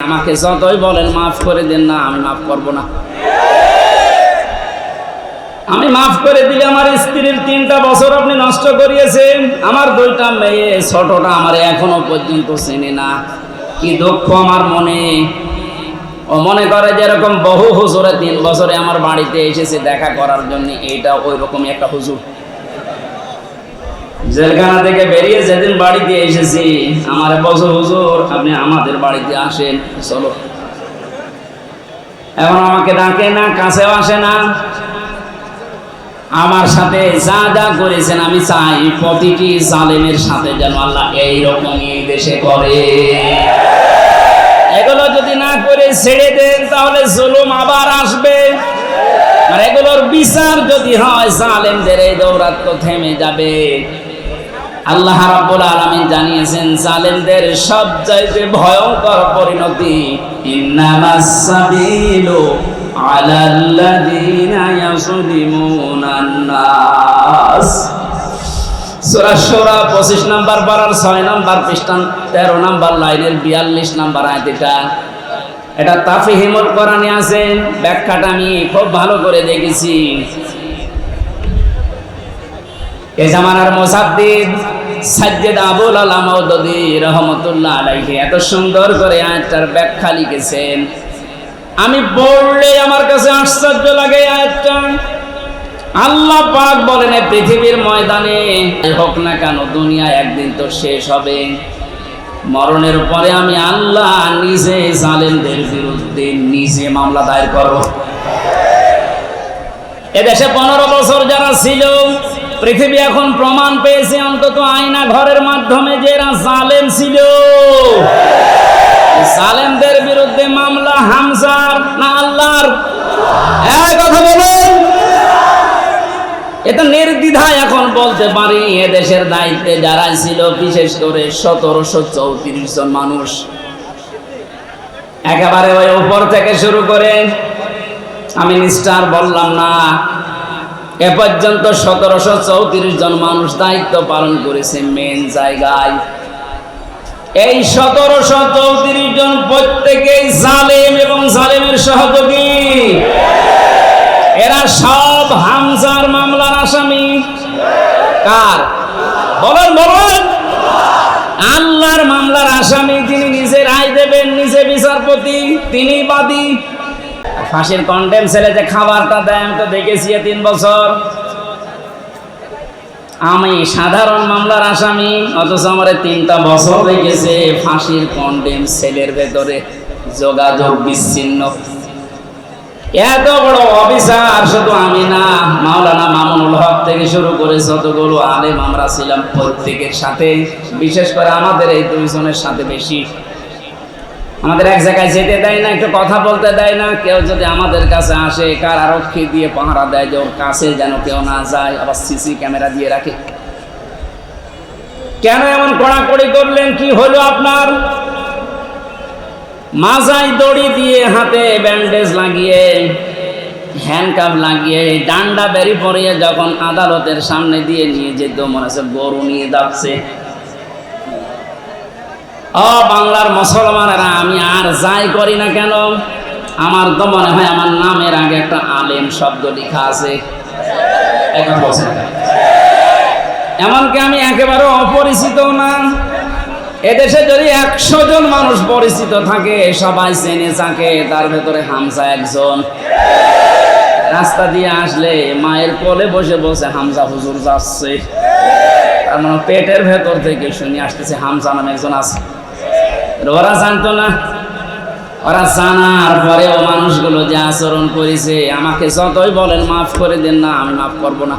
আমাকে যতই বলেন, মাফ করে দেন না, আমি মাফ করব না। আমি মাফ করে দিলে আমার স্ত্রীর তিনটা বছর আপনি নষ্ট করিয়েছেন। আমার দুইটা মেয়ে, ছোটটা আমার এখনও পর্যন্ত চেনে না। কি দুঃখ আমার মনে। ও মনে করে যে এরকম বহু হুজুরে তিন বছরে আমার বাড়িতে এসেছে দেখা করার জন্য, এইটা ওই রকমই একটা হুজুর। জেলখানা থেকে বেরিয়ে যেদিন বাড়িতে এসেছি, আমার বছর হুজুর, আপনি আমাদের বাড়িতে আসেন, চলো। এখন আমাকে ডাকে না, কাছেও আসে না। আমার সাথে যা যা করেছেন, আমি চাই প্রতিটি জালেমের সাথে যেন আল্লাহ এইরকমই এই দেশে করে। এগুলো যদি না করে ছেড়ে দেন, তাহলে জুলুম আবার আসবে। আর এগুলোর বিচার যদি হয়, জালেমদের এই দৌরাত্ম থেমে যাবে। আল্লাহ রাব্বুল আলামিন জানিয়েছেন, জালেমদের সবচাইতে ভয়ঙ্কর পরিণতি, ইন্নামাস সাবিলু আলাল্লাযিনা ইয়াসলিমুনান নাস। সূরা শূরা 25 নাম্বার পারার 6 নাম্বার পৃষ্ঠান 13 নাম্বার লাইনের 42 নাম্বার আয়াত এটা এটা তাফহিমুল কোরআনে আছে, ব্যাখ্যাটা আমি খুব ভালো করে দেখেছি। এ জামানার মোসাদ্দিদ সাজ্জেদ আবুল আলা মৌদুদি রহমতুল্লাহ আলাইহি এত সুন্দর করে আয়াতটার ব্যাখ্যা লিখেছেন। আমি পড়লে আমার কাছে আশ্চর্য লাগে আয়াতটা। আল্লাহ পাক বলেন পৃথিবীর ময়দানে হোক না কেন দুনিয়া একদিন তো শেষ হবে। মরণের পরে আমি আল্লাহ নিজে জালেমদের বিরুদ্ধে নিজে মামলা দায়ের করব। এদেশে পনেরো বছর যারা ছিল পৃথিবী এখন প্রমাণ পেয়েছে অন্তত আয়না ঘরের মাধ্যমে যে এরা জালেম ছিল। জালেমদের বিরুদ্ধে মামলা হামসার না আল্লাহর? কথা বলুন। এটা নির্দ্বিধায় এখন বলতে পারি, এদেশের দায়িত্বে যারা ছিল, বিশেষ করে সতেরোশো চৌত্রিশ জন মানুষ। একেবারে ওই উপর থেকে শুরু করে, আমি নিষ্ঠার বললাম না এ পর্যন্ত সতেরোশো চৌত্রিশ জন মানুষ দায়িত্ব পালন করেছে মেন জায়গায়। এই সতেরোশো চৌত্রিশ জন প্রত্যেকেই জালেম এবং জালেমের সহযোগী। এরা সব হামজার মামলার আসামি। কার? বলেন বলেন। আল্লাহর মামলার আসামি যিনি নিজে রায় দেবেন, নিজে বিচারপতি, তিনি বাদী। ফাঁসির কন্টেম ছেলে যে খাবারটা দেয়, আমি তো দেখেছি তিন বছর। আমি সাধারণ মামলার আসামি, অথচ আমার তিনটা বছর লেগেছে ফাঁসির কন্ডেম সেলের ভেতরে যোগাযোগ বিচ্ছিন্ন। এত বড় অফিসার শুধু আমি না, মাওলানা মামুনুল হক থেকে শুরু করে যতগুলো আলেম আমরা ছিলাম প্রত্যেকের সাথে, বিশেষ করে আমাদের এই দুইজনের সাথে বেশি। আমাদের এক জায়গায় যেতে দেয় না, একটু কথা বলতে দেয় না। কেউ যদি আমাদের কাছে আসে, কার আরক্ষী দিয়ে পাহারা দেয় যে ওর কাছে যেন কেউ না যায়, আবার সিসি ক্যামেরা দিয়ে রাখে। কেন এমন কড়াকড়ি করলেন? কি হলো আপনার? মাজায় দড়ি দিয়ে হাতে ব্যান্ডেজ লাগিয়ে, হ্যান্ডকাপ লাগিয়ে, ডান্ডা বেরি পরিয়ে যখন আদালতের সামনে দিয়ে নিয়ে যেত, মনে হচ্ছে গরু নিয়ে যাচ্ছে। ও বাংলার আর যাই করি না কেন? আমার তো মনে হয় আমার নামের আগে একটা আলেম শব্দ লেখা আছে? এমনকি আমি একেবারে অপরিচিত না। এদেশে যদি একশো জন মানুষ পরিচিত থাকে, সবাই চেনে থাকে তার ভেতরে হামজা একজন। রাস্তা দিয়ে আসলে মায়ের কোলে বসে বসে হামজা হুজুর যাচ্ছে। তার মানে পেটের ভেতর থেকে শুনে আসতেছে হামজা নামে একজন আছে। ওরা জানতো না ওরা জানার পরেও মানুষগুলো যে আচরণ করেছে, আমাকে যতই বলেন, মাফ করে দেন না, আমি মাফ করব না।